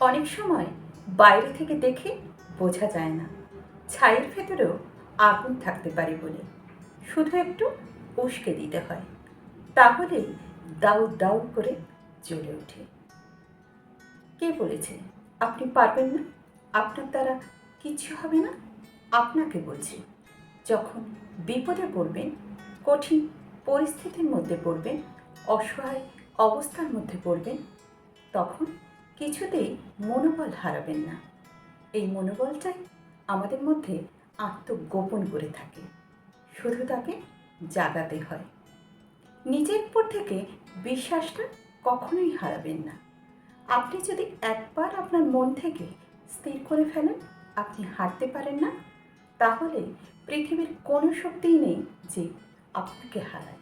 অনেক সময় বাইরে থেকে দেখে বোঝা যায় না। ছাইয়ের ভেতরেও আগুন থাকতে পারে বলে। শুধু একটু উস্কে দিতে হয় তাহলেই দাউ দাউ করে জ্বলে ওঠে। কে বলেছে? আপনি পারবেন না। আপনার দ্বারা কিছু হবে না। আপনাকে বলছি, যখন বিপদে পড়বেন, কঠিন পরিস্থিতির মধ্যে পড়বেন, অসহায় অবস্থার মধ্যে পড়বেন, তখন কিছুতেই মনোবল হারাবেন না। এই মনোবলটাই আমাদের মধ্যে আত্মগোপন করে থাকে। শুধু তাকে জাগাতে হয়। নিজের উপর থেকে বিশ্বাসটা কখনোই হারাবেন না। আপনি যদি একবার আপনার মন থেকে স্থির করে ফেলেন, আপনি হারতে পারেন না। তাহলে পৃথিবীর কোনো শক্তিই নেই যে আপনাকে হারায়।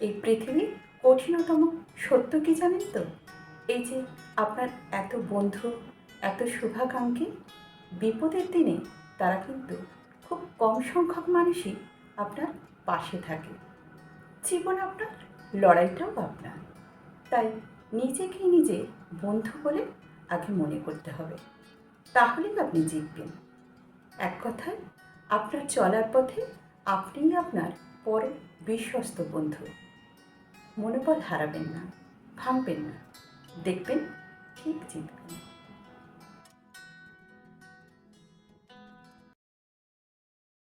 এই পৃথিবীর কঠিনতম সত্য কি জানেন তো? এই যে আপনার এত বন্ধু, এত শুভাকাঙ্ক্ষী, বিপদের দিনে তারা কিন্তু খুব কম সংখ্যক মানুষই আপনার পাশে থাকে। জীবন আপনার, লড়াইটাও আপনার। তাই নিজেকে নিজে বন্ধু বলে আগে মনে করতে হবে। তাহলেই আপনি জিতবেন। এক কথায়, আপনার চলার পথে আপনিই আপনার পরে বিশ্বস্ত বন্ধু। মনোবল হারাবেন না ভাঙবেন না। দেখবেন ঠিক জিতবেন